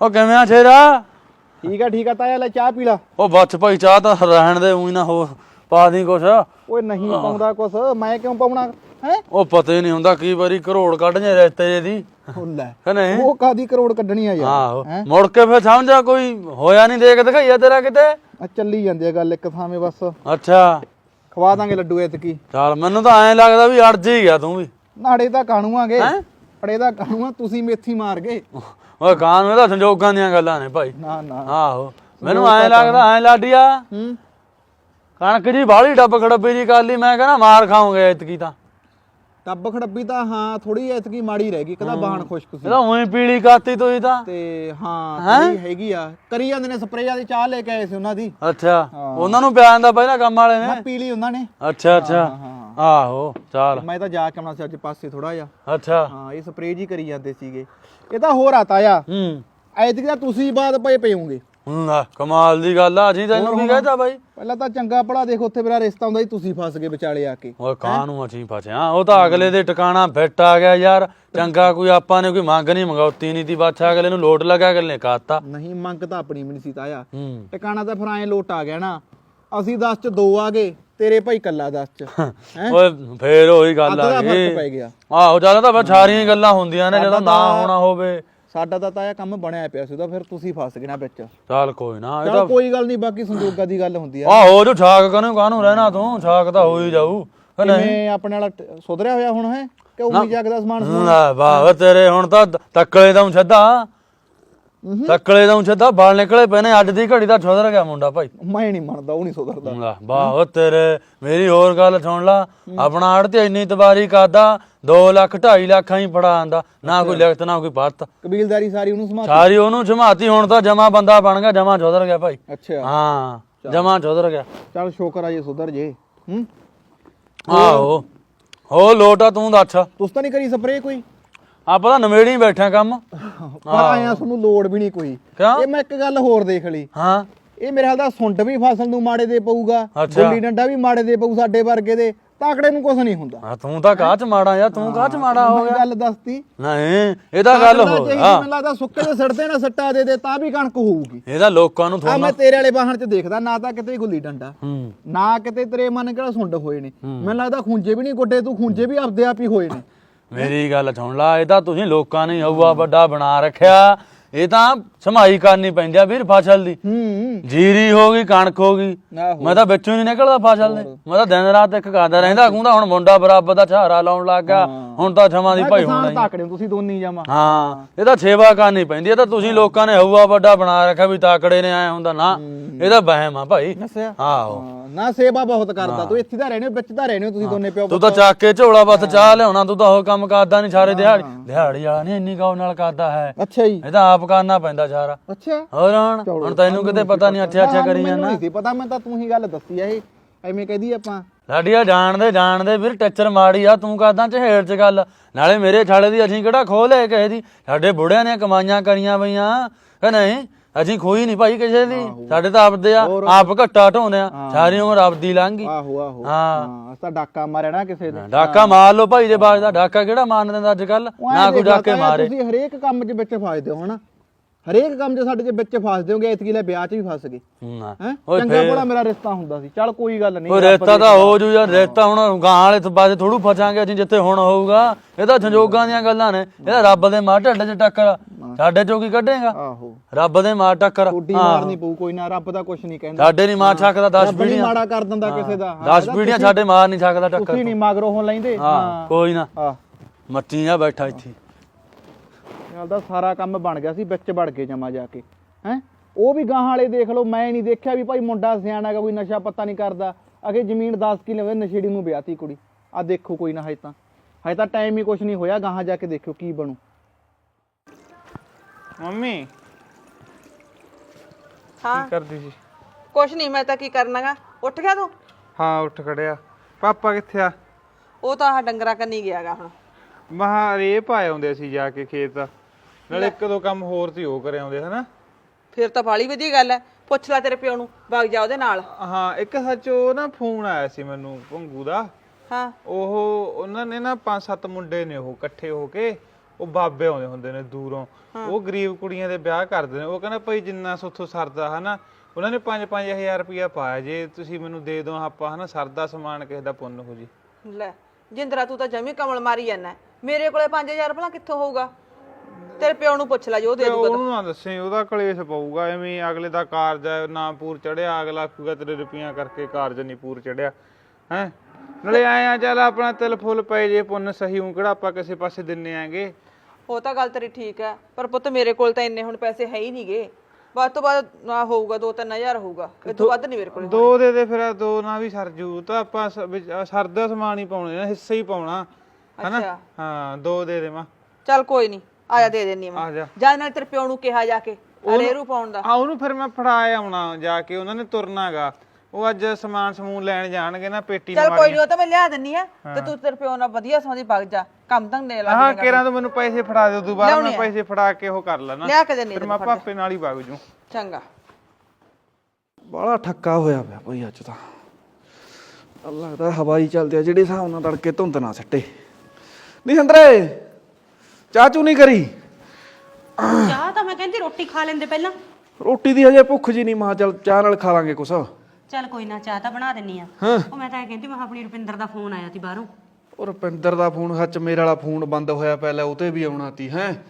ਉਹ ਕਿਵੇਂ ਆ ਛੇਰਾ ਠੀਕ ਆ ਠੀਕ ਆ ਤਾਇਆ ਲੈ ਚਾਹ ਪੀ ਲਾ। ਉਹ ਬੱਚ ਭਾਈ ਚਾਹ ਤਾਂ ਰਹਿਣ ਦੇ ਉਹੀ ਨਾ ਹੋ ਪਾ ਦੀ ਕੁਛ। ਓਏ ਨਹੀਂ ਪਾਉਂਦਾ ਕੁਛ ਮੈਂ ਕਿਉਂ ਪਾਉਣਾ ਹੈ? ਉਹ ਪਤਾ ਹੀ ਨਹੀਂ ਹੁੰਦਾ ਕੀ ਵਾਰੀ ਕਰੋੜ ਕੱਢ ਜੇ ਰਿਸ਼ਤੇ ਜੇ ਦੀ ਕਿ ਨਹੀਂ? ਉਹ ਕਾਦੀ ਕਰੋੜ ਕੱਢਣੀ ਆ ਯਾਰ ਹੈਂ? ਮੁੜ ਕੇ ਫਿਰ ਸਮਝਾ ਕੋਈ ਹੋਇਆ ਨਹੀਂ ਦੇਖ ਦਿਖਾਈਆ ਤੇਰਾ ਕਿਤੇ? ਆ ਚੱਲੀ ਜਾਂਦੀ ਆ ਗੱਲ ਇੱਕ ਥਾਵੇਂ ਬਸ। ਅੱਛਾ। ਖਵਾ ਦਾਂਗੇ ਲੱਡੂ ਐਤਕੀ। ਚੱਲ ਮੈਨੂੰ ਤਾਂ ਐਂ ਲੱਗਦਾ ਵੀ ਅੜ ਜੀ ਗਿਆ ਤੂੰ ਵੀ। ਨਾੜੇ ਤਾਂ ਕਾਣੂਆਂਗੇ। ਹੈਂ? ਅੜੇ ਤਾਂ ਕਾਣੂਆ ਤੁਸੀਂ ਮੇਥੀ ਮਾਰ ਗਏ। ਓਏ ਕਾਨ ਵਿੱਚ ਤਾਂ ਸੰਜੋਗਾਂ ਦੀਆਂ ਗੱਲਾਂ ਨੇ ਭਾਈ। ਨਾ ਨਾ। ਆਹੋ। ਮੈਨੂੰ ਐਂ ਲੱਗਦਾ ਐਂ ਲਾਡੀਆ ਹੂੰ। ਕਣਕ ਜੀ ਬਾਹਲੀ ਡੱਬ ਖੜੱਬੀ ਜੀ ਕਰ ਲਈ ਮੈਂ ਕਹਿੰਦਾ ਮਾਰ ਖਾਉਂਗੇ ਇਤਕੀ ਤਾਂ। ਟੱਬ ਖੜੱਬੀ ਤਾਂ ਹਾਂ ਥੋੜੀ ਐਤਕੀ ਮਾੜੀ ਰਹਿ ਗਈ ਕਦਾ ਬਾਹਣ ਖੁਸ਼ਕ ਸੀ। ਇਹ ਤਾਂ ਉਹੀ ਪੀਲੀ ਕਾਤੀ ਤੋਈ ਤਾਂ। ਤੇ ਹਾਂ ਥੋੜੀ ਹੈਗੀ ਆ। ਕਰੀ ਜਾਂਦੇ ਨੇ ਸਪਰੇਆਂ ਦੀ ਚਾਹ ਲੈ ਕੇ ਆਏ ਸੀ ਉਹਨਾਂ ਦੀ। ਅੱਛਾ। ਉਹਨਾਂ ਨੂੰ ਪਿਆ ਜਾਂਦਾ ਪਹਿਲਾਂ ਕੰਮ ਵਾਲੇ ਨੇ। ਮੈਂ ਪੀ ਲਈ ਉਹਨਾਂ ਨੇ। ਅੱਛਾ ਅੱਛਾ। ਹਾਂ। ਆਹੋ ਚੱਲ। ਮੈਂ ਤਾਂ ਜਾ ਕੇ ਆਉਣਾ ਸੀ ਅੱਜ ਪਾਸੇ ਥੋੜਾ ਜਿਹਾ। ਅੱਛਾ। ਹਾਂ ਇਹ ਸਪਰੇਅ ਜੀ ਕਰੀ ਜਾਂਦੇ ਸੀਗੇ। ਇਹ ਤਾਂ ਹੋਰ ਆਤਾ ਆ। ਹੂੰ। ਐਤਕੀ ਤਾਂ ਤੁਸੀਂ ਬਾਅਦ ਪਏ ਪਏਉਂਗੇ ਹੂੰ, ਆ, ਕਮਾਲ ਦੀ ਗੱਲ ਆ ਜੀ ਤੈਨੂੰ ਕੀ ਕਹਤਾ ਬਾਈ? ਪਹਿਲਾਂ ਤਾਂ ਚੰਗਾ ਭਲਾ ਦੇਖੋ ਉੱਥੇ ਮੇਰਾ ਰਿਸ਼ਤਾ ਹੁੰਦਾ ਸੀ ਤੁਸੀਂ ਫਸ ਗਏ ਵਿਚਾਲੇ ਆ ਕੇ। ਓਏ ਕਾਂ ਨੂੰ ਅਸੀਂ ਫਸਿਆ ਉਹ ਤਾਂ ਅਗਲੇ ਦੇ ਟਿਕਾਣਾ ਫਿੱਟ ਆ ਗਿਆ ਯਾਰ। ਚੰਗਾ ਕੋਈ ਆਪਾਂ ਨੇ ਕੋਈ ਮੰਗ ਨਹੀਂ ਮੰਗੌਤੀ ਨਹੀਂ ਦੀ ਬਾਛਾ ਅਗਲੇ ਨੂੰ ਲੋਟ ਲੱਗਾ ਅਗਲੇ ਨੇ ਕਾਤਾ। ਨਹੀਂ ਮੰਗ ਤਾਂ ਆਪਣੀ ਵੀ ਨਹੀਂ ਸੀ ਤਾਇਆ। ਟਿਕਾਣਾ ਤਾਂ ਫਿਰ ਐਂ ਲੋਟ ਆ ਗਿਆ ਨਾ। ਅਸੀਂ 10 ਚ 2 ਆ ਗਏ। ਤੇਰੇ ਭਾਈ ਕੱਲਾ 10 ਚ। ਹੈਂ? ਓਏ ਫੇਰ ਉਹੀ ਗੱਲ ਅੱਧ ਆ ਦਾ ਗਈ। ਫ਼ਰਕ ਪੈ ਗਿਆ। ਆਹੋ ਚੱਲ ਤਾਂ ਬਸ ਸਾਰੀਆਂ ਹੀ ਗੱਲਾਂ ਹੁੰਦੀਆਂ ਨੇ ਜਦੋਂ ਨਾ ਹੋਣਾ ਹੋਵੇ। ਸਾਡਾ ਤਾਂ ਤਾਇਆ ਕੰਮ ਬਣਿਆ ਪਿਆ ਸੀ ਉਹਦਾ ਫਿਰ ਤੁਸੀਂ ਫਸ ਗਏ ਨਾ ਵਿੱਚ। ਚੱਲ ਕੋਈ ਨਾ ਇਹ ਚਲ ਤਾਂ ਕੋਈ ਗੱਲ ਨਹੀਂ ਬਾਕੀ ਸੰਜੋਗਾਂ ਦੀ ਗੱਲ ਹੁੰਦੀ ਆ। ਆਹੋ ਜੋ ਛਾਕ ਕਨੂੰ ਕਾਹਨੂੰ ਰਹਿਣਾ ਤੂੰ? ਛਾਕ ਤਾਂ ਹੋ ਹੀ ਜਾਊ ਕਿ ਨਹੀਂ ਕਿਵੇਂ ਆਪਣੇ ਵਾਲਾ ਟ- ਸੁਧਰਿਆ ਹੋਇਆ ਹੁਣ ਹੈ? ਕਿ ਉਮੀ ਜਾਗਦਾ ਸਮਾਨ ਸਮੂਨ? ਲੈ ਵਾਹ ਤੇਰੇ ਹੁਣ ਤਾਂ ਤੱਕਲੇ ਦਾ ਛੱਦਾ ਤੱਕਲੇ ਦਾ ਛੱਦਾ ਬਾਲ ਨਿਕਲੇ ਪਏ ਨੇ ਅੱਜ ਦੀ ਘੜੀ ਦਾ ਛੋਦਰ ਗਿਆ ਮੁੰਡਾ ਭਾਈ। ਮੈਂ ਨਹੀਂ ਮੰਨਦਾ ਉਹ ਨਹੀਂ ਸੁਧਰਦਾ। ਵਾਹ ਓ ਤੇਰੇ ਮੇਰੀ ਹੋਰ ਗੱਲ ਸੁਣ ਲਾ। ਆਪਣਾ ਆੜ ਤੇ ਇੰਨੀ ਤਬਾਰੀ ਕਰਦਾ 2 ਲੱਖ 2.5 ਲੱਖਾਂ ਹੀ ਫੜਾ ਆਂਦਾ। ਨਾ ਕੋਈ ਲਿਖਤ ਨਾ ਕੋਈ ਪੱਤ ਕਬੀਲਦਾਰੀ ਸਾਰੀ ਉਹਨੂੰ ਸਮਾ ਸਾਰੀ ਉਹਨੂੰ ਜਮਾਤੀ ਹੁਣ ਤਾਂ ਜਮਾ ਬੰਦਾ ਬਣ ਗਿਆ ਜਮਾ ਛੋਦਰ ਗਿਆ ਭਾਈ। ਅੱਛਾ। ਹਾਂ ਜਮਾ ਛੋਦਰ ਗਿਆ। ਚਲ ਸ਼ੁਕਰ ਆ ਜੇ ਸੁਧਰ ਜੇ। ਹੂੰ? ਆਹੋ। ਹੋ ਲੋਟਾ ਤੂੰ ਦੱਸ। ਤੁਸੀਂ ਤਾਂ ਨਹੀਂ ਕਰੀ ਸਪਰੇਅ ਕੋਈ? ਆਪਾਂ ਤਾਂ ਨਵੇੜੀ ਬੈਠਾ ਕੰਮ। ਪਰ ਆਇਆ ਤੁਹਾਨੂੰ ਲੋੜ ਵੀ ਨਹੀਂ ਕੋਈ। ਕਿਉਂ? ਇਹ ਮੈਂ ਇੱਕ ਗੱਲ ਹੋਰ ਦੇਖ ਲਈ। ਹਾਂ। ਇਹ ਮੇਰੇ ਹਾਲ ਦਾ ਸੁੰਡ ਵੀ ਫਸਲ ਨੂੰ ਮਾੜੇ ਦੇ ਪਊਗਾ ਅੱਛਾ। ਗੁੱਲੀ ਡੰਡਾ ਵੀ ਮਾੜੇ ਦੇ ਪਊ ਸਾਡੇ ਵਰਗੇ ਦੇ ਤਾਕੜੇ ਨੂੰ ਕੁਝ ਨਹੀਂ ਹੁੰਦਾ। ਹਾਂ ਤੂੰ ਤਾਂ ਕਾਹ ਚ ਮਾੜਾ ਯਾਰ ਤੂੰ ਕਾਹ ਚ ਮਾੜਾ ਹੋ ਮੈਂ ਗਿਆ। ਗੱਲ ਦੱਸਤੀ। ਨਹੀਂ ਇਹ ਤਾਂ ਗੱਲ ਤਾਕੜਾ ਹੋ ਚਾਹੀਦੀ, ਆ ਮੈਨੂੰ ਲੱਗਦਾ ਸੁੱਕੇ ਦੇ ਸੜਦੇ ਨਾ ਸੱਟਾ ਦੇ ਦੇ ਤਾਂ ਵੀ ਕਣਕ ਹੋਊਗੀ। ਇਹਦਾ ਲੋਕਾਂ ਨੂੰ ਆ ਥੋੜਾ ਮੈਂ ਤੇਰੇ ਵਾਲੇ ਬਾਹਣ ਚ ਦੇਖਦਾ ਨਾ ਤਾਂ ਕਿਤੇ ਗੁੱਲੀ ਡੰਡਾ ਹੂੰ। ਨਾ ਕਿਤੇ ਤੇਰੇ ਮਨ ਕਿਹੜਾ ਸੁੰਡ ਹੋਏ ਨੇ। ਮੈਨੂੰ ਲੱਗਦਾ ਖੁੰਝੇ ਵੀ ਨਹੀਂ ਗੁੱਡੇ ਤੂੰ ਖੁੰਝੇ ਵੀ ਆਪਦੇ ਆਪ ਹੀ ਹੋਏ ਨੇ। ਮੇਰੀ ਗੱਲ ਸੁਣ ਲਾ ਇਹ ਤਾਂ ਤੁਸੀਂ ਲੋਕਾਂ ਨੇ ਹਊਆ ਵੱਡਾ ਬਣਾ ਰੱਖਿਆ। ਇਹ ਤਾਂ ਸਮਾਈ ਕਰਨੀ ਪੈਂਦੀ ਆ ਵੀਰ ਫਸਲ ਦੀ। ਹੂੰ। ਜੀਰੀ ਹੋ ਗਈ ਕਣਕ ਹੋ ਗਈ। ਆਹੋ। ਮੈਂ ਤਾਂ ਵਿੱਚੋਂ ਹੀ ਨਹੀਂ ਨਿਕਲਦਾ ਫਸਲ ਦੇ। ਮੈਂ ਤਾਂ ਦਿਨ ਰਾਤ ਇੱਕ ਕਰਦਾ ਰਹਿੰਦਾ ਕਹਿੰਦਾ ਹੁਣ ਮੁੰਡਾ ਬਰਾਬਰ ਦਾ ਸਹਾਰਾ ਲਾਉਣ ਲੱਗ ਗਿਆ। ਹੁਣ ਤਾਂ ਛਮਾ ਦੀ ਭਾਈ ਹੋਣਾ ਕਿਸਾਨ ਹੀ ਤਾਕੜੇ ਹੋ ਤੁਸੀਂ ਦੋਨੀ ਜਾਮਾ। ਹਾਂ ਇਹ ਤਾਂ ਸੇਵਾ ਕਰਨੀ ਪੈਂਦੀ ਇਹ ਤਾਂ ਤੁਸੀਂ ਲੋਕਾਂ ਨੇ ਹਊਆ ਵੱਡਾ ਬਣਾ ਰੱਖਿਆ ਵੀ ਤਾਕੜੇ ਨੇ ਆਏ ਹੁੰਦਾ ਨਾ। ਇਹ ਤਾਂ ਵਹਿਮ ਆ ਭਾਈ। ਆਹੋ। ਹਾਂ, ਨਾ ਸੇਵਾ ਬਹੁਤ ਕਰਦਾ। ਤੂੰ ਇੱਥੇ ਤਾਂ ਰਹਿਣੇ ਹੋ, ਵਿੱਚ ਤਾਂ ਰਹਿਣੇ ਹੋ ਤੁਸੀਂ ਦੋਨੇ ਪਿਓ ਤੂੰ ਤਾਂ ਚੱਕ ਕੇ ਝੋਲਾ ਬੱਤ ਚਾਹ ਲਿਆਉਣਾ। ਤੂੰ ਤਾਂ ਉਹ ਕੰਮ ਕਰਦਾ ਨਹੀਂ ਸਾਰੇ ਦਿਹਾੜੀ। ਦਿਹਾੜੀ ਵਾਲਾ ਨਹੀਂ ਇੰਨੀ ਗੌਰ ਨਾਲ ਕਰਦਾ ਹੈ। ਅੱਛਾ ਜੀ। ਇਹ ਤਾਂ ਆਪ ਕਰਨਾ ਪੈਂਦਾ ਸਾਰਾ। ਅੱਛਾ। ਹੋਰ ਹੁਣ? ਹੁਣ ਤੈਨੂੰ ਕਿਤੇ ਪਤਾ ਨਹੀਂ ਅੱਛਾ ਅੱਛਾ ਕਰੀ ਮੈਨੂੰ ਨਹੀਂ ਸੀ ਪਤਾ ਮੈਂ ਤਾਂ ਤੂੰ ਹੀ ਗੱਲ ਦੱਸੀ ਆ ਇਹ। ਐਵੇਂ ਕਹਦੀ ਆਪਾਂ। ਲਾਡੀਆ ਜਾਣਦੇ ਜਾਣਦੇ ਵੀਰ ਟੱਚਰ ਮਾੜੀ ਆ ਤੂੰ ਕਰਦਾ ਚਹੇੜ ਚ ਗੱਲ। ਨਾਲੇ ਮੇਰੇ ਛਾਲੇ ਦੀ ਅਸੀਂ ਕਿਹੜਾ ਖੋਹ ਲਏ ਕਿਸੇ ਦੀ ਸਾਡੇ ਬੁੜਿਆਂ ਨੇ ਕਮਾਈਆਂ ਕਰੀਆਂ ਬਈਆਂ ਕਿ ਨਹੀਂ? ਅਸੀਂ ਖੋਈ ਨਹੀਂ ਭਾਈ ਕਿਸੇ ਦੀ। ਸਾਡੇ ਤਾਂ ਆਪਦੇ ਆ ਆਪ ਘੱਟਾ ਢੋਨਿਆ ਸਾਰੀ ਉਮਰ ਆਪਦੀ ਲੰਘੀ ਆਹੋ ਆਹੋ। ਹਾਂ। ਅਸਾਂ ਡਾਕਾ ਮਾਰਿਆ ਨਾ ਕਿਸੇ ਦੇ। ਡਾਕਾ ਮਾਰ ਲੋ ਭਾਈ ਦੇ ਬਾਜ ਦਾ ਡਾਕਾ ਕਿਹੜਾ ਮਾਰਨ ਦਿੰਦਾ ਅੱਜ ਕੱਲ ਉਹ ਐਂ ਨਾ ਕੋਈ ਦੇਖ ਲਾ ਡਾਕੇ ਤਾਇਆ, ਮਾਰੇ। ਤੁਸੀਂ ਹਰੇਕ ਕੰਮ 'ਚ ਵਿੱਚ ਫਸਦੇ ਹੋ ਹਨਾ? ਹਰੇਕ ਕੰਮ 'ਚ ਸਾਡੇ 'ਚ ਵਿੱਚ ਫਸਦੇ ਹੋਗੇ ਇਤਕੀ ਲੈ ਵਿਆਹ 'ਚ ਵੀ ਫਸ ਗਏ। ਹੈ? ਓਏ ਚੰਗਾ ਭਲਾ ਮੇਰਾ ਰਿਸ਼ਤਾ ਹੁੰਦਾ ਸੀ। ਚੱਲ ਕੋਈ ਗੱਲ ਨਹੀਂ ਉਹ ਰੇਤਾ ਤਾਂ ਹੋ ਜੂ ਯਾਰ ਰੇਤਾ ਹੁਣ ਗਾਂ ਵਾਲੇ ਤੋਂ ਬਾਅਦ ਥੋੜੂ ਫਸਾਂਗੇ ਅਸੀਂ ਜਿੱਥੇ ਹੁਣ ਹੋਊਗਾ। ਇਹ ਤਾਂ ਸੰਜੋਗਾਂ ਦੀਆਂ ਗੱਲਾਂ ਨੇ। ਇਹ ਤਾਂ ਰੱਬ ਦੇ ਮਾਰ ਢੱਡ 'ਚ ਟੱਕਰ। ਸਾਡੇ ਚੋਂ ਕੀ ਕੱਢੇਗਾ? ਆਹੋ। ਰੱਬ ਦੇ ਮਾਰ ਟੱਕਰ। ਥੋੜੀ ਮਾਰਨੀ ਪਊ ਕੋਈ ਨਾ ਰੱਬ ਦਾ ਕੁਝ ਨਹੀਂ ਕਹਿੰਦਾ। ਸਾਡੇ ਨਹੀਂ ਮਾਰ ਸਕਦਾ 10 ਰੱਬ ਨਹੀਂ ਪੀੜੀਆਂ। ਮਾੜਾ ਕਰ ਦਿੰਦਾ ਕਿਸੇ ਦਾ। ਹਾਂ, 10 ਪੀੜੀਆਂ ਸਾਡੇ ਮਾਰ ਨਹੀਂ ਸਕਦਾ ਟੱਕਰ ਤੁਸੀਂ ਨਹੀਂ ਮਗਰੋਂ ਹੋਣ ਲੈਂਦੇ। ਹਾਂ ਕੋਈ ਨਾ। ਹਾਂ। ਮੱਚੀ ਆ ਬੈਠਾ ਇੱਥੇ। ਨਾਲ ਦਾ ਸਾਰਾ ਕੰਮ ਬਣ ਗਿਆ ਸੀ ਵਿੱਚ ਵੜ ਕੇ ਜਮਾ ਜਾ ਕੇ। ਹੈ? ਉਹ ਵੀ ਗਾਹਾਂ ਵਾਲੇ ਦੇਖ ਲਓ ਮੈਂ ਨਹੀਂ ਦੇਖਿਆ ਵੀ ਭਾਈ ਮੁੰਡਾ ਸਿਆਣਾ ਹੈਗਾ ਕੋਈ ਨਸ਼ਾ ਪੱਤਾ ਨਹੀਂ ਕਰਦਾ। ਅਗੇ ਜ਼ਮੀਨ 10 ਕਿੱਲੇ ਹੋਵੇ ਨਸ਼ੇੜੀ ਨੂੰ ਵਿਆਹਤੀ ਕੁੜੀ। ਆ ਦੇਖੋ ਕੋਈ ਨਾ ਹਜੇ ਤਾਂ। ਹਜੇ ਤਾਂ ਟਾਈਮ ਹੀ ਕੁਝ ਨਹੀਂ ਹੋਇਆ ਗਾਹਾਂ ਜਾ ਕੇ ਦੇਖਿਓ ਕੀ ਬਣੂ। ਮੰਮੀ ਹਾਂ। ਕਰਦੀ ਸੀ? ਕੁਛ ਨਹੀਂ ਮੈਂ ਤਾਂ ਕੀ ਕਰਨਾਗਾ? ਉੱਠ ਗਿਆ ਤੂੰ? ਹਾਂ ਉੱਠ ਖੜਿਆ। ਪਾਪਾ ਕਿੱਥੇ ਆ? ਉਹ ਤਾਂ ਆ ਡੰਗਰਾ ਕੰਨੀ ਗਿਆਗਾ ਹੁਣ। ਮਹਾ ਰੇ ਪਾਏ ਆਉਂਦੇ ਸੀ ਜਾ ਕੇ ਖੇਤ। ਨਾਲੇ ਇੱਕ ਦੋ ਕੰਮ ਹੋਰ ਸੀ ਉਹ ਕਰੇ ਆਉਂਦੇ ਹਨਾ? ਫਿਰ ਤਾਂ ਬਾਲੀ ਵਧੀਆ ਗੱਲ ਐ। ਪੁੱਛ ਲੈ ਤੇਰੇ ਪਿਓ ਨੂੰ ਵਗ ਜਾ ਉਹਦੇ ਨਾਲ। ਹਾਂ ਇੱਕ ਸੱਚ ਉਹ ਨਾ ਫੋਨ ਆਇਆ ਸੀ ਮੈਨੂੰ ਭੰਗੂ ਦਾ। ਹਾਂ। ਉਹ ਉਹਨਾਂ ਨੇ ਨਾ ਪੰਜ ਸੱਤ ਮੁੰਡੇ ਨੇ ਉਹ ਇਕੱਠੇ ਹੋ ਕੇ ਉਹ ਬਾਬੇ ਆਉਂਦੇ ਹੁੰਦੇ ਨੇ ਦੂਰੋਂ। ਉਹ ਗਰੀਬ ਕੁੜੀਆਂ ਦੇ ਵਿਆਹ ਕਰਦੇ ਨੇ। ਉਹ ਕਹਿੰਦਾ ਭਾਈ ਜਿੰਨਾ ਸੁੱਥੋਂ ਸਰਦਾ ਹਨਾ? ਉਹਨਾਂ ਨੇ 5-5000 ਰੁਪਇਆ ਪਾਇਆ। ਜੇ ਤੁਸੀਂ ਮੈਨੂੰ ਦੇ ਦਿਓ ਆਪਾਂ ਹਨਾ ਸਰਦਾ ਸਮਾਨ ਕਿਸੇ ਦਾ ਪੁੰਨ ਹੋ ਜੀ। ਲੈ ਜਿੰਦਰਾ ਤੂੰ ਤਾਂ ਜਮੀ ਕਮਲ ਮਾਰੀ ਜਾਂਦਾ ਮੇਰੇ ਕੋਲੇ 5000 ਭਲਾ ਕਿੱਥੋਂ ਹੋਊਗਾ? ਤੇਰੇ ਪਿਓ ਨੂੰ ਪੁੱਛ ਲੈ ਜੋ ਦੇ ਤੇ ਦੂਗਾ ਉਹਨੂੰ ਨਾ ਦੱਸੇ ਉਹਦਾ ਕਲੇਸ਼ ਪਊਗਾ ਐਵੇਂ ਹੀ ਅਗਲੇ ਦਾ ਕਾਰਜ ਹੈ, ਨਾ ਪੂਰ ਚੜਿਆ ਅਗਲਾ ਆਖੂਗਾ ਤੇਰੇ ਰੁਪਈਆਂ ਕਰਕੇ ਕਾਰਜ ਨਹੀਂ ਪੂਰ ਚੜਿਆ ਹੈ? ਨਾਲੇ ਆਏ ਆ ਚੱਲ ਆਪਣਾ ਤਿਲ ਫੁੱਲ ਪਏ ਜੇ ਪੁੰਨ ਸਹੀ ਹੂੰ ਕਿਹੜਾ ਆਪਾਂ ਕਿਸੇ ਪਾਸੇ ਦਿੰਨੇ ਆਂਗੇ? ਉਹ ਤਾਂ ਗੱਲ ਤੇਰੀ ਠੀਕ ਹੈ ਪਰ ਪੁੱਤ ਮੇਰੇ ਕੋਲ ਤਾਂ ਇੰਨੇ ਹੁਣ ਪੈਸੇ ਹੈ ਹੀ ਨਹੀਂਗੇ ਵੱਧ ਤੋਂ ਵੱਧ ਨਾ ਹੋਊਗਾ 2-3000 ਹੋਊਗਾ ਇਹ ਤੋਂ ਵੱਧ ਨਹੀਂ ਮੇਰੇ ਕੋਲ ਦੋ ਦੇ ਦੇ ਫਿਰ ਦੋ ਨਾ ਵੀ ਸਰ ਜੂ ਤਾਂ ਆਪਾਂ ਸ- ਵਿੱਚ ਆਹ ਸਰਦਾ ਸਮਾਨ ਹੀ ਪਾਉਣੇ ਨਾ ਹਿੱਸਾ ਹੀ ਪਾਉਣਾ ਹਨਾ? ਅੱਛਾ। ਹਾਂ ਦੋ ਦੇ ਦੇ ਮਾਂ ਚੱਲ ਕੋਈ ਨਹੀਂ ਆਇਆ ਦੇ ਦੇਣੀ ਆ ਮੈਂ। ਜਾ। ਜਾਂ ਨਾਲ ਤੇਰੇ ਪਿਓ ਨੂੰ ਕਿਹਾ ਜਾ ਕੇ ਰੇਰੂ ਪਾਉਣ ਦਾ। ਆ ਉਹਨੂੰ ਫਿਰ ਮੈਂ ਫੜਾ ਆਉਣਾ ਜਾ ਕੇ ਉਹਨਾਂ ਨੇ ਤੁਰਨਾਗਾ ਉਹ ਅੱਜ ਸਮਾਨ ਸਮੂਨ ਲੈਣ ਜਾਣਗੇ ਨਾ ਪੇਟੀ ਚੱਲ ਕੋਈ ਨਹੀਂ ਉਹ ਤਾਂ ਮੈਂ ਲਿਆ ਦਿੰਨੀ ਆ ਤੇ ਤੂੰ ਤੇਰੇ ਪਿਓ ਨਾਲ ਵਧੀਆ ਸੌਂ ਦੀ ਵਗ ਜਾ ਕੰਮ ਤਾਂ ਦੇ ਲਾ ਹਾਂ ਕੇਰਾਂ ਤੋਂ ਮੈਨੂੰ ਪੈਸੇ ਫੜਾ ਦਿਓ ਦੁਬਾਰਾ ਲਿਆਉਣੇ ਮੈਂ ਆ। ਪੈਸੇ ਫੜਾ ਕੇ ਉਹ ਕਰ ਲੈਣਾ। ਲਿਆ ਕੇ ਦੇਣੀ ਫਿਰ ਮੈਂ ਪਾਪੇ ਨਾਲ ਹੀ ਵਗ ਜੂ ਚੰਗਾ। ਬੜਾ ਠੱਕਾ ਹੋਇਆ ਪਿਆ ਭਾਈ ਅੱਜ ਤਾਂ। ਆਹ ਲੱਗਦਾ ਹਵਾਈ ਚੱਲਦੀ ਆ ਜਿਹੜੇ ਹਿਸਾਬ ਨਾਲ ਤੜਕੇ ਧੁੰਦ ਨਾ ਸੱਟੇ। ਨਹੀਂ ਸੰਦਰੇ ਚਾਚੂ ਨਹੀਂ ਕਰੀ? ਚਾਹ ਤਾਂ ਮੈਂ ਕਹਿੰਦੀ ਰੋਟੀ ਖਾ ਲੈਂਦੇ ਪਹਿਲਾਂ। ਰੋਟੀ ਦੀ ਹਜੇ ਭੁੱਖ ਜੀ ਨਹੀਂ ਮਾਂ ਚੱਲ ਚਾਹ ਨਾਲ ਖਾ ਲਾਂਗੇ ਕੁਛ। ਚੱਲ ਕੋਈ ਨਾ ਚਾਹ ਤਾਂ ਬਣਾ ਦਿੰਨੀ ਆ। ਉਹ ਮੈਂ ਤਾਂ ਇਹ ਕਹਿੰਦੀ ਮੈਂ ਆਪਣੀ ਰੁਪਿੰਦਰ ਦਾ ਫੋਨ ਆਇਆ ਸੀ ਬਾਹਰੋਂ। ਉਹ ਰੁਪਿੰਦਰ ਦਾ ਫੋਨ ਹੱਚ ਮੇਰੇ ਵਾਲਾ ਫੋਨ ਬੰਦ ਹੋਇਆ ਪਹਿਲਾਂ ਉਹ ਤੇ ਵੀ ਆਉਣਾ ਤੀ ਹੈ।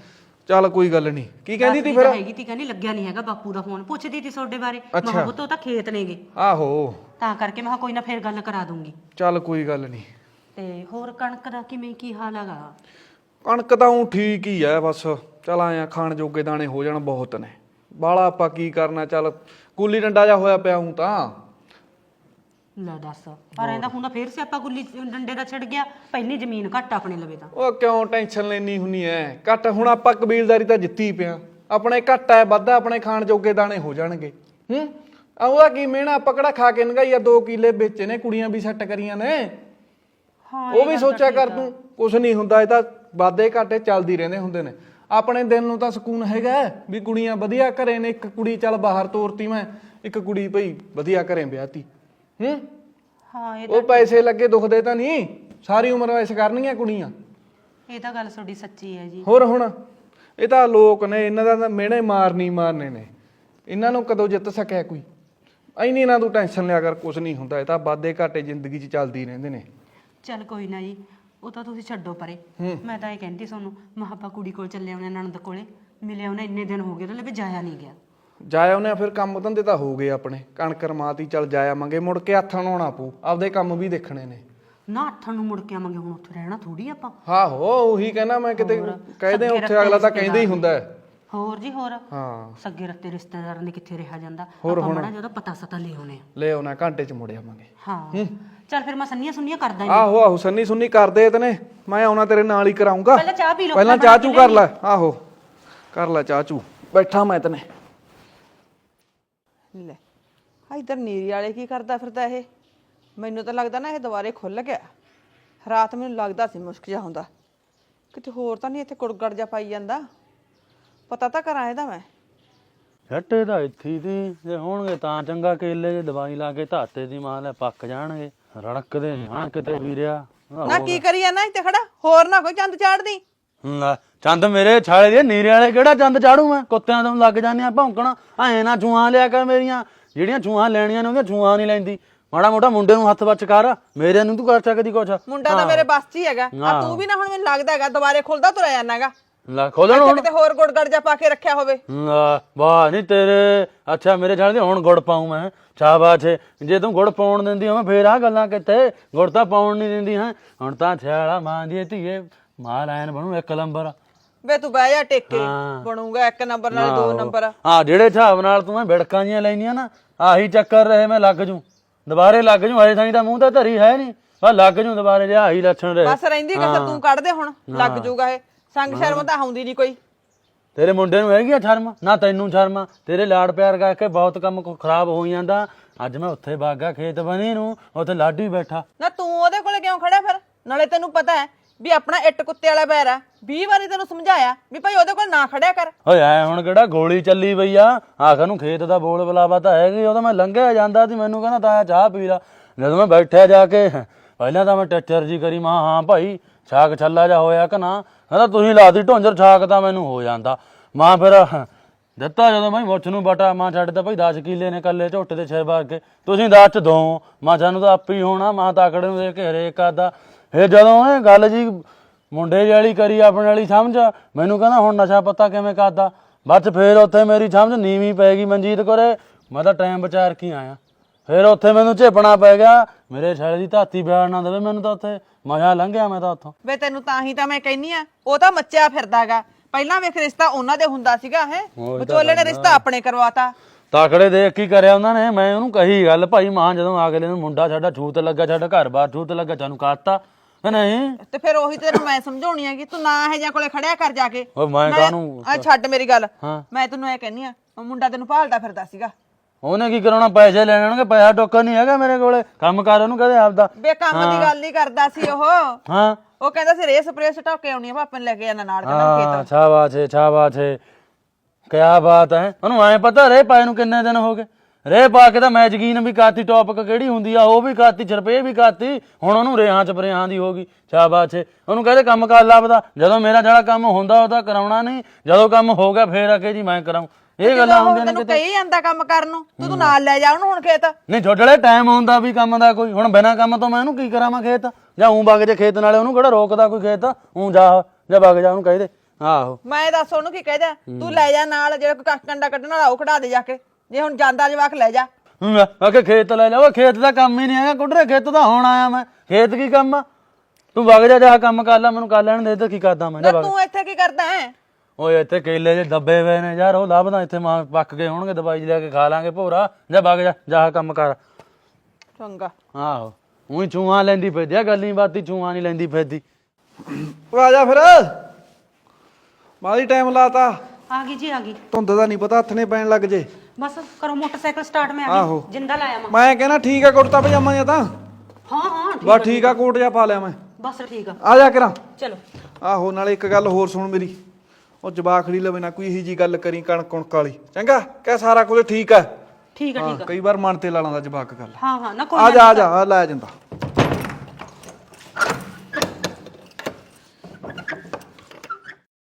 ਚੱਲ ਕੋਈ ਗੱਲ ਨਹੀਂ। ਕੀ ਕਹਿੰਦੀ ਤੀ ਦੱਸਦੀ ਫਿਰ? ਤਾਂ ਹੈਗੀ ਤੀ ਕਹਿੰਦੀ ਲੱਗਿਆ ਨਹੀਂ ਹੈਗਾ ਬਾਪੂ ਦਾ ਫੋਨ। ਪੁੱਛਦੀ ਤੀ ਤੁਹਾਡੇ ਬਾਰੇ। ਮੈਂ ਕਿਹਾ ਪੁੱਤ ਉਹ ਤਾਂ ਖੇਤ ਨੇਗੇ। ਆਹੋ। ਤਾਂ ਕਰਕੇ ਮੈਂ ਕਿਹਾ ਕੋਈ ਨਾ ਫੇਰ ਗੱਲ ਕਰਾ ਦੂੰਗੀ। ਚੱਲ ਕੋਈ ਗੱਲ ਨਹੀਂ। ਤੇ ਹੋਰ ਕਣਕ ਦਾ ਕਿਵੇਂ ਕੀ ਹਾਲ ਹੈਗਾ? ਕਣਕ ਤਾਂ ਉਹ ਠੀਕ ਹੀ ਐ ਬਸ। ਚੱਲ ਆਇਆ ਖਾਣ ਜੋਗੇ ਦਾਣੇ ਹੋ ਜਾਣ ਬਹੁਤ ਨੇ। ਬਾਲਾ ਆਪਾਂ ਕੀ ਕਰਨਾ ਚੱਲ ਗੁੱਲੀ ਡੰਡਾ ਜਾ ਹੋਇਆ ਪਿਆ ਹੂੰ ਤਾਂ। ਲੈ ਦੱਸ ਪਰ ਇਹਦਾ ਹੁਣ ਫੇਰ ਸਿਆਪਾ ਗੁੱਲੀ ਡੰਡੇ ਦਾ ਛਿੜ ਗਿਆ ਪਹਿਲੀ ਜ਼ਮੀਨ ਘੱਟ ਆਪਣੇ ਲਵੇ ਤਾਂ। ਉਹ ਕਿਉਂ ਟੈਨਸ਼ਨ ਲੈਣੀ ਹੁੰਨੀ ਐ? ਘੱਟ ਹੁਣ ਆਪਾਂ ਕਬੀਲਦਾਰੀ ਤਾਂ ਜਿੱਤੀ ਪਿਆ। ਆਪਣੇ ਘੱਟ ਐ ਵੱਧ ਆਪਣੇ ਖਾਣ ਜੋਗੇ ਦਾਣੇ ਹੋ ਜਾਣਗੇ। ਹੂੰ? ਆ ਉਹਦਾ ਕੀ ਮਿਹਣਾ? ਪਕੜਾ ਖਾ ਕੇ ਨਗਾਈ ਆ 2 ਕਿੱਲੇ ਵੇਚੇ ਨੇ ਕੁੜੀਆਂ ਵੀ ਸੈੱਟ ਕਰੀਆਂ ਨੇ। ਹਾਂ ਉਹ ਵੀ ਸੋਚਿਆ ਕਰ ਤੂੰ। ਕੁਛ ਨਹੀਂ ਹੁੰਦਾ ਇਹ ਤਾਂ ਵਾਦੇ ਘਾਟੇ ਚੱਲਦੀ ਰਹਿੰਦੇ ਹੁੰਦੇ ਨੇ। ਆਪਣੇ ਦਿਲ ਨੂੰ ਤਾਂ ਸਕੂਨ ਹੈਗਾ ਵੀ ਕੁੜੀਆਂ ਵਧੀਆ ਘਰੇ ਨੇ ਇੱਕ ਕੁੜੀ ਚੱਲ ਬਾਹਰ ਤੋਰਤੀ ਮੈਂ ਇੱਕ ਕੁੜੀ ਭਈ ਵਧੀਆ ਘਰੇ ਵਿਆਹਤੀ। ਹੂੰ? ਹਾਂ ਇਹ ਉਹ ਪੈਸੇ ਲੱਗੇ ਦੁਖਦੇ ਤਾਂ ਨਹੀਂ ਸਾਰੀ ਉਮਰ ਐਸ ਕਰਨੀਆਂ ਕੁੜੀਆਂ। ਇਹ ਤਾਂ ਗੱਲ ਤੁਹਾਡੀ ਸੱਚੀ ਹੈ ਜੀ। ਹੋਰ ਹੁਣ ਇਹ ਤਾਂ ਲੋਕ ਨੇ ਇਹਨਾਂ ਦਾ ਤਾਂ ਮਿਹਣੇ ਮਾਰਨੀ ਮਾਰਨੇ ਨੇ। ਇਹਨਾਂ ਨੂੰ ਕਦੋਂ ਜਿੱਤ ਸਕਿਆ ਕੋਈ? ਐਨੀ ਇਹਨਾਂ ਤੂੰ ਟੈਨਸ਼ਨ ਲਿਆ ਕਰ ਕੁਛ ਨਹੀਂ ਹੁੰਦਾ ਇਹ ਤਾਂ ਵਾਦੇ ਘਾਟੇ ਜ਼ਿੰਦਗੀ 'ਚ ਚੱਲਦੀ ਰਹਿੰਦੇ ਨੇ। ਚੱਲ ਕੋਈ ਨਾ ਜੀ। ਉਹ ਤਾਂ ਤੁਸੀਂ ਛੱਡੋ ਪਰੇ। ਮੈਂ ਤਾਂ ਇਹ ਕਹਿੰਦੀ ਤੁਹਾਨੂੰ ਮਹਾਪਾ ਕੁੜੀ ਕੋਲ ਚੱਲੇ ਆਉਣੇ ਨਣਦ ਕੋਲੇ। ਮਿਲੇ ਉਹਨੇ ਇੰਨੇ ਦਿਨ ਹੋ ਗਏ ਉਹਦੇ ਲਈ ਜਾਇਆ ਨਹੀਂ ਗਿਆ। ਜਾਇਆ ਉਹਨੇ ਫਿਰ ਕੰਮ ਧੰਦੇ ਤਾਂ ਹੋ ਗਏ ਆਪਣੇ। ਕਣਕ ਰਮਾਤੀ ਚੱਲ ਜਾਇਆ ਮੰਗੇ ਮੁੜ ਕੇ ਹੱਥਾਂ ਨੂੰ ਆਉਣਾ ਪਊ। ਆਪਦੇ ਕੰਮ ਵੀ ਦੇਖਣੇ ਨੇ। ਨਾ ਹੱਥਾਂ ਨੂੰ ਮੁੜ ਕੇ ਆਵਾਂਗੇ ਹੁਣ ਉੱਥੇ ਰਹਿਣਾ ਥੋੜੀ ਆਪਾਂ। ਆਹੋ ਉਹੀ ਕਹਿੰਦਾ ਮੈਂ ਕਿਤੇ ਕਹਿੰਦੇ ਉੱਥੇ ਅਗਲਾ ਤਾਂ ਕਹਿੰਦਾ ਹੀ ਹੁੰਦਾ ਹੈ। ਹੋਰ ਜੀ ਹੋਰ? ਹਾਂ। ਸੱਗੇ ਰੱਤੇ ਰਿਸ਼ਤੇਦਾਰਾਂ ਦੇ ਕਿੱਥੇ ਰਿਹਾ ਜਾਂਦਾ? ਆਪਾਂ ਬੜਾ ਜਦੋਂ ਪਤਾ ਸਤਾ ਲੈ ਆਉਣੇ ਆ ਲੈ ਆਉਣਾ ਘੰਟੇ 'ਚ ਮੁੜ ਆਵਾਂਗੇ। ਹਾਂ। ਚੱਲ ਫਿਰ ਮੈਂ ਸੰਨੀਆਂ ਸੁੰਨੀਆਂ ਕਰਦਾ ਜੀ। ਆਹੋ ਆਹੋ ਸੰਨੀ ਸੁੰਨੀ ਕਰਦੇ ਤੇ ਨੇ ਮੈਂ ਆਉਣਾ ਤੇਰੇ ਨਾਲ ਹੀ ਕਰਾਉਂਗਾ। ਪਹਿਲਾਂ ਚਾਹ ਪੀ ਲਓ ਪਹਿਲਾਂ ਚਾਹ ਚੂ ਕਰ ਲੈ ਆਹੋ। ਕਰ ਲੈ ਚਾਹ ਚੂ। ਬੈਠਾ ਮੈਂ ਤਨੇ। ਲੈ ਆ ਇਧਰ ਨੀਰੀ ਵਾਲੇ ਕੀ ਕਰਦਾ ਫਿਰਦਾ ਇਹ? ਮੈਨੂੰ ਤਾਂ ਲੱਗਦਾ ਨਾ ਇਹ ਦੁਬਾਰੇ ਖੁੱਲ ਗਿਆ। ਰਾਤ ਮੈਨੂੰ ਲੱਗਦਾ ਸੀ ਮੁਸ਼ਕ ਜਾ ਹੁੰਦਾ। ਕਿਤੇ ਹੋਰ ਤਾਂ ਨਹੀਂ ਇੱਥੇ ਕੁੜਗੜ ਜਾ ਪਾਈ ਜਾਂਦਾ? ਪਤਾ ਤਾਂ ਕਰਾਂ ਇਹਦਾ ਮੈਂ। ਛੱਟੇ ਦਾ ਇੱਥੇ ਦੀ ਜੇ ਹੋਣਗੇ ਤਾਂ ਚੰਗਾ ਕੇਲੇ ਜੇ ਦਵਾਈ ਲਾ ਕੇ ਧਾਤੇ ਦੀ ਮਾਂ ਲੈ ਪੱਕ ਜਾਣਗੇ। ਰੜਕਦੇ ਹਾਂ ਕਿਤੇ ਵੀਰਿਆ। ਨਾ ਕੀ ਕਰੀ ਜਾਂਦਾ ਇੱਥੇ ਖੜਾ? ਹੋਰ ਨਾ ਕੋਈ ਚੰਦ ਚਾੜਦੀ। ਲੈ, ਚੰਦ ਮੇਰੇ ਛਾਲੇ ਦੇ ਨੀਰੇ ਵਾਲੇ ਕਿਹੜਾ ਚੰਦ ਚਾੜੂ ਮੈਂ? ਕੁੱਤਿਆਂ ਤੋਂ ਲੱਗ ਜਾਂਦੇ ਆ ਭੌਂਕਣਾ। ਐ ਨਾ ਛੂਆਂ ਲਿਆ ਕਰ ਮੇਰੀਆਂ। ਜਿਹੜੀਆਂ ਛੂਆਂ ਲੈਣੀਆਂ ਨੇ ਉਹਦੀਆਂ ਛੂਆਂ ਨਹੀਂ ਲੈਂਦੀ। ਮਾੜਾ ਮੋਟਾ ਮੁੰਡੇ ਨੂੰ ਹੱਥ ਬੱਚ ਕਰ ਮੇਰੇ ਨੂੰ ਤੂੰ ਕਰ ਸਕਦੀ ਕੁਛ? ਮੁੰਡਾ ਤਾਂ ਮੇਰੇ ਬਸ 'ਚ ਹੀ ਹੈਗਾ। ਆ ਤੂੰ ਵੀ ਨਾ ਹੁਣ ਮੈਨੂੰ ਲੱਗਦਾ ਹੈਗਾ ਦੁਬਾਰੇ ਖੁੱਲਦਾ ਤੁਰਿਆ ਜਾਂਦਾਗਾ ਲੈ ਖੋਲਣ ਹੁਣ। ਕਿਤੇ ਹੋਰ ਗੁੜਗੜ ਜਾ ਪਾ ਕੇ ਰੱਖਿਆ ਹੋਵੇ। ਲੈ, ਵਾਹ ਨਹੀਂ ਤੇਰੇ ਅੱਛਾ ਮੇਰੇ ਛਾਲੇ ਦੇ ਹੁਣ ਗੁੜ ਪਾਉਂ ਮੈਂ। ਸ਼ਾਬਾਸ਼ ਏ। ਜੇ ਤੂੰ ਗੁੜ ਪਾਉਣ ਦਿੰਦੀ ਹੋਵੇਂ ਫੇਰ ਆ ਗੱਲਾਂ ਕਿੱਥੇ? ਗੁੜ ਤਾਂ ਪਾਉਣ ਨਹੀਂ ਦਿੰਦੀ ਹੈ। ਹੁਣ ਤਾਂ ਛਾਲਾ ਮਾਂ ਦੀ ਧੀਏ ਮਾਂ ਲਾਇਨ ਬਣੂ ਇੱਕ ਨੰਬਰ। ਵੇ ਤੂੰ ਬਹਿ ਜਾ ਟੇਕੇ। ਹਾਂ। ਬਣੂਗਾ ਇੱਕ ਨੰਬਰ ਨਾਲ ਦੋ ਨੰਬਰ। ਹਾਂ ਜਿਹੜੇ ਹਿਸਾਬ ਨਾਲ ਤੂੰ ਮੈਂ ਬਿੜਕਾਂ ਜੀਆਂ ਲੈਣੀਆਂ ਨਾ ਆਹੀ ਚੱਕਰ ਰਹੇ ਮੈਂ ਲੱਗ ਜੂ। ਦੁਬਾਰੇ ਲੱਗ ਜੂ ਹਜੇ ਥਾਈ ਦਾ ਮੂੰਹ ਤਾਂ ਧਰੀ ਹੈ ਨਹੀਂ। ਆ ਲੱਗ ਜੂ ਦੁਬਾਰੇ ਜੇ ਆਹੀ ਲੱਛਣ ਰਹੇ। ਬਸ ਰਹਿੰਦੀ ਕਸਰ ਤੂੰ ਕੱਢ ਦੇ ਹੁਣ ਲੱਗ ਜੂਗਾ ਇਹ। ਸੰਗ ਸ਼ਰਮ ਤਾਂ ਆਉਂਦੀ ਨਹੀਂ ਕੋਈ। ਤੇਰੇ ਮੁੰਡੇ ਨੂੰ ਹੈਗੀ ਆ ਸ਼ਰਮ? ਨਾ ਤੈਨੂੰ ਸ਼ਰਮ। ਆ। ਤੇਰੇ ਲਾੜ ਪਿਆਰ ਕਰਕੇ ਬਹੁਤ ਕੰਮ ਖ- ਖਰਾਬ ਹੋ ਜਾਂਦਾ। ਅੱਜ ਮੈਂ ਉੱਥੇ ਬਾਗਾ ਖੇਤ ਬਣੀ ਨੂੰ ਉੱਥੇ ਲਾਡੀ ਬੈਠਾ। ਨਾ ਤੂੰ ਉਹਦੇ ਕੋਲੇ ਕਿਉਂ ਖੜਾ ਫਿਰ? ਨਾਲੇ ਤੈਨੂੰ ਪਤਾ ਹੈ ਵੀ ਆਪਣਾ ਇੱਟ ਕੁੱਤੇ ਵਾਲਾ ਬੈਰ ਆ। 20 ਵਾਰੀ ਤੈਨੂੰ ਸਮਝਾਇਆ ਵੀ ਭਾਈ ਉਹਦੇ ਕੋਲ ਨਾ ਖੜਿਆ ਕਰ। ਓਏ ਐ ਹੁਣ ਕਿਹੜਾ ਗੋਲੀ ਚੱਲੀ ਪਈ ਆ? ਆਖਰ ਨੂੰ ਖੇਤ ਦਾ ਬੋਲ ਬਲਾਵਾ ਤਾਂ ਹੈਗੀ ਉਹ ਤਾਂ ਮੈਂ ਲੰਘਿਆ ਜਾਂਦਾ ਸੀ ਮੈਨੂੰ ਕਹਿੰਦਾ ਤਾਇਆ ਚਾਹ ਪੀ ਲਾ। ਜਦੋਂ ਮੈਂ ਬੈਠਿਆ ਜਾ ਕੇ ਪਹਿਲਾਂ ਤਾਂ ਮੈਂ ਟੱਚਰ ਜੀ ਕਰੀ ਮਾਂ ਹਾਂ ਭਾਈ ਛਾਕ ਛੱਲਾ ਜਾ ਹੋਇਆ ਕਿ ਨਾ? ਕਹਿੰਦਾ ਤੁਸੀਂ ਲਾਤੀ ਢੋਂਜਰ ਛਾਕ ਤਾਂ ਮੈਨੂੰ ਹੋ ਜਾਂਦਾ। ਮਾਂ ਫਿਰ, ਦਿੱਤਾ ਜਦੋਂ ਮੈਂ ਮੁੱਛ ਨੂੰ ਬਟਾ, ਮਾਂ ਛੱਡ ਤਾਂ ਭਾਈ 10 ਕਿੱਲੇ ਨੇ ਕੱਲੇ ਝੋਟੇ ਦੇ ਛੇ ਵਾਰ ਕੇ। ਤੁਸੀਂ 10 ਚ ਦੋ, ਮਾਂ ਸਾਨੂੰ ਤਾਂ ਆਪੇ ਹੀ ਹੋਣਾ, ਮਾਂ ਤਾਕੜੇ ਨੂੰ ਦੇ ਕੇ ਹਰੇਕ ਆਦਾ ਇਹ ਜਦੋਂ ਇਹ ਗੱਲ ਜੀ ਮੁੰਡੇ ਜਿਹੀ ਵਾਲੀ ਕਰੀ, ਆਪਣੇ ਵਾਲੀ ਸਮਝ, ਮੈਨੂੰ ਕਹਿੰਦਾ ਹੁਣ ਨਸ਼ਾ ਪੱਤਾ ਕਿਵੇਂ ਕਰਦਾ? ਬਸ ਫੇਰ ਉੱਥੇ ਮੇਰੀ ਸਮਝ ਨੀਵੀਂ ਪੈ ਗਈ ਮਨਜੀਤ ਕੋਰੇ ਮੈਂ ਤਾਂ ਟਾਈਮ ਵਿਚਾਰ ਕੀ ਆਇਆ। ਫਿਰ ਉੱਥੇ ਮੈਨੂੰ ਝੇਪਣਾ ਪੈ ਗਿਆ ਮੇਰੇ ਛੜੇ ਦੀ ਧਾਤੀ ਬਿਆਨ ਨਾ ਦੇਵੇ ਮੈਨੂੰ ਤਾਂ ਉੱਥੇ। ਮਜ਼ਾ ਲੰਘਿਆ ਮੈਂ ਤਾਂ ਉੱਥੋਂ। ਵੇ ਤੈਨੂੰ ਤਾਂ ਹੀ ਤਾਂ ਮੈਂ ਕਹਿੰਨੀ ਆ ਉਹ ਤਾਂ ਮੱਚਿਆ ਫਿਰਦਾਗਾ। ਪਹਿਲਾਂ ਵੇਖ ਰਿਸ਼ਤਾ ਉਹਨਾਂ ਦੇ ਹੁੰਦਾ ਸੀਗਾ ਹੈ? ਵਿਚੋਲੇ ਨੇ ਰਿਸ਼ਤਾ ਆਪਣੇ ਕਰਵਾਤਾ। ਤਾਕੜੇ ਦੇਖ ਕੀ ਕਰਿਆ ਉਹਨਾਂ ਨੇ ਮੈਂ ਉਹਨੂੰ ਕਹੀ ਗੱਲ ਭਾਈ ਮਾਂ ਜਦੋਂ ਅਗਲੇ ਨੂੰ ਮੁੰਡਾ ਸਾਡਾ ਛੂਤ ਲੱਗਾ ਸਾਡਾ ਘਰ-ਬਾਰ ਛੂਤ ਲੱਗਾ ਚਾਨੂੰ ਕਾਤਾ ਕਿ ਨਹੀਂ। ਤੇ ਫਿਰ ਉਹੀ ਤੈਨੂੰ ਮੈਂ ਸਮਝਾਉਣੀ ਆ ਕਿ ਤੂੰ ਨਾ ਇਹ ਜਾਂ ਕੋਲੇ ਖੜਿਆ ਕਰ ਜਾ ਕੇ। ਓਏ ਮੈਂ ਕਾਹਨੂੰ ਆ ਛੱਡ ਮੇਰੀ ਗੱਲ। ਮੈਂ ਤੈਨੂੰ ਇਹ ਕਹਿੰਨੀ ਆ ਮੁੰਡਾ ਤੈਨੂੰ ਭਾਲਦਾ ਫਿਰਦਾ ਸੀਗਾ। ਉਹਨੇ ਕੀ ਕਰਾਉਣਾ? ਪੈਸੇ ਲੈਣੇ ਹੋਣਗੇ ਪੈਸਾ ਟੋਕਰ ਨਹੀਂ ਹੈਗਾ ਮੇਰੇ ਕੋਲੇ। ਕੰਮ ਕਰ ਉਹਨੂੰ ਕਹਦੇ ਆਪਦਾ। ਬੇ ਕੰਮ ਦੀ ਗੱਲ ਹੀ ਕਰਦਾ ਸੀ ਉਹ। ਹਾਂ। ਉਹ ਕਹਿੰਦਾ ਸੀ ਰੇ ਸਪਰੇ ਸਟਾਕ ਕੇ ਆਉਣੀ ਆ ਪਾਪੇ ਨੂੰ ਲੈ ਕੇ ਜਾਣਾ ਨਾਲ ਕਹਿੰਦਾ ਹਾਂ ਛਾਵਾ ਛੇ ਛਾਵਾ ਛੇ ਕਿਆ ਬਾਤ ਹੈ। ਉਹਨੂੰ ਐ ਪਤਾ ਰੇ ਪਾਏ ਨੂੰ ਕਿੰਨੇ ਦਿਨ ਹੋ ਗਏ? ਰੇ ਪਾ ਕੇ ਤਾਂ ਮੈਂ ਯਕੀਨ ਵੀ ਕਾਤੀ ਟੌਪਕ ਕਿਹੜੀ ਹੁੰਦੀ ਆ ਉਹ ਵੀ ਕਾਤੀ ਚਰਪੇ ਵੀ ਕਾਤੀ ਹੁਣ ਉਹਨੂੰ ਰੇਹਾਂ ਚ ਪਰੇਹਾਂ ਦੀ ਹੋ ਗਈ। ਛਾਵਾ ਛੇ ਉਹਨੂੰ ਕਹਿੰਦੇ ਕੰਮ ਕਰ ਲੱਭਦਾ ਜਦੋਂ ਮੇਰਾ ਜਿਹੜਾ ਕੰਮ ਹੁੰਦਾ ਉਹਦਾ ਕਰਾਉਣਾ ਨਹੀਂ। ਜਦੋਂ ਕੰਮ ਹੋ ਗਿਆ ਫੇਰ ਆਕੇ ਜੀ ਮੈਂ ਕਰਾਂ ਇਹ ਗੱਲਾਂ ਹੁੰਦੀਆਂ ਨੇ ਤੈਨੂੰ ਕਹੀ ਜਾਂਦਾ ਕੰਮ ਕਰਨ ਨੂੰ ਤੂੰ ਤੂੰ ਨਾਲ ਲੈ ਜਾ ਉਹਨੂੰ ਹੁਣ ਖੇਤ। ਨਹੀਂ ਛੋਟੜੇ ਟਾਈਮ ਆਉਂਦਾ ਵੀ ਕੰਮ ਦਾ ਕੋਈ ਹੁਣ ਬਿਨਾਂ ਕੰਮ ਤੋਂ ਮੈਂ ਉਹਨੂੰ ਕੀ ਕਰਾਵਾਂ ਖੇਤ? ਜਾਂ ਉਂ ਵਗ ਜੇ ਖੇਤ ਨਾਲੇ ਉਹਨੂੰ ਕਿਹੜਾ ਰੋਕਦਾ ਕੋਈ ਖੇਤ? ਉਂ ਜਾ ਜਾਂ ਵਗ ਜਾ ਉਹਨੂੰ ਕਹਿ ਦੇ। ਆਹੋ। ਮੈਂ ਦੱਸ ਉਹਨੂੰ ਕੀ ਕਹਿਦਾ ਤੂੰ ਲੈ ਜਾ ਨਾਲ ਜਿਹੜਾ ਕੋਈ ਕੰਡਾ ਕੱਢਣ ਵਾਲਾ ਉਹ ਖੜਾ ਦੇ ਜਾ ਕੇ। ਜੇ ਹੁਣ ਜਾਂਦਾ ਜਵਾਕ ਲੈ ਜਾ। ਕਿ ਖੇਤ ਲੈ ਜਾ। ਉਹ ਖੇਤ ਦਾ ਕੰਮ ਹੀ ਨਹੀਂ ਹੈਗਾ ਕੁੱਟਰੇ ਖੇਤ ਦਾ ਹੁਣ ਆਇਆ ਮੈਂ। ਖੇਤ ਕੀ ਕੰਮ ਆ? ਤੂੰ ਵਗ ਜਾ ਜਾ ਕੰਮ ਕਰ ਲੈ ਮੈਨੂੰ ਕਰ ਲੈਣ ਦੇ ਤੇ ਕੀ ਕਰਦਾ ਮੈਂ? ਜਾ ਤੂੰ ਇੱਥੇ ਕੀ ਕਰਦਾ ਹੈ? ਓਏ ਇੱਥੇ ਕੇਲੇ ਜੇ ਦੱਬੇ ਹੋਏ ਨੇ ਯਾਰ ਉਹ ਲੱਭਦਾ ਇੱਥੇ ਮਾਂ ਪੱਕ ਗਏ ਹੋਣਗੇ ਦਵਾਈ ਲੈ ਕੇ ਖਾ ਲਾਂਗੇ ਭੋਰਾ। ਜਾ ਵਗ ਜਾ ਜਾ ਕੰਮ ਕਰ। ਚੰਗਾ। ਆਹੋ ਉਹੀ ਚੂਹਾਂ ਲੈਂਦੀ ਫਿਰਦੀ ਆ ਗੱਲੀ ਬਾਤੀ ਚੂਹਾਂ ਨਹੀਂ ਲੈਂਦੀ ਫਿਰਦੀ। ਉਹ ਆ ਜਾ ਫਿਰ। ਮਾਲੀ ਟਾਈਮ ਲਾਤਾ। ਆ ਗਈ ਜੀ ਆ ਗਈ। ਧੁੰਦ ਦਾ ਨਹੀਂ ਪਤਾ ਹੱਥ ਨੇ ਪੈਣ ਲੱਗ ਜੇ। ਬਸ ਕਰੋ ਮੋਟਰਸਾਈਕਲ ਸਟਾਰਟ ਮੈਂ ਆ ਆਹੋ। ਗਈ ਜਿੰਦਾ ਲਾਇਆ ਮੈਂ। ਮੈਂ ਕਹਿੰਦਾ ਠੀਕ ਆ ਕੁੜਤਾ ਪਜਾਮਾ ਜਾਂ ਤਾਂ? ਹਾਂ ਹਾਂ ਠੀਕ- ਬਸ ਠੀਕ ਆ। ਕੋਟ ਜਾਂ ਪਾ ਲਿਆ ਮੈਂ। ਬਸ ਠੀਕ ਆ। ਆ ਜਾ ਕਰਾਂ। ਚਲੋ। ਆਹੋ ਨਾਲੇ ਇੱਕ ਗੱਲ ਹੋਰ ਸੁਣ ਮੇਰੀ। ਉਹ ਜਵਾਖੜੀ ਲਵੇ ਨਾ ਕੋਈ ਇਹੀ ਜੀ ਗੱਲ ਕਰੀ ਕਣਕ ਕੁਣਕ ਵਾਲੀ। ਚੰਗਾ ਕਹਿ ਸਾਰਾ ਕੁਝ ਠੀਕ ਆ ਠੀਕ ਆ ਠੀਕ ਆ ਕਈ ਵਾਰ ਮਨ ਤੇ ਲਾ ਲਾਂਦਾ ਜਵਾਕ ਗੱਲ। ਹਾਂ ਹਾਂ ਨਾ ਕੋਈ ਆ ਜਾ ਆ ਜਾ ਆ ਲੈ ਜਾਂਦਾ।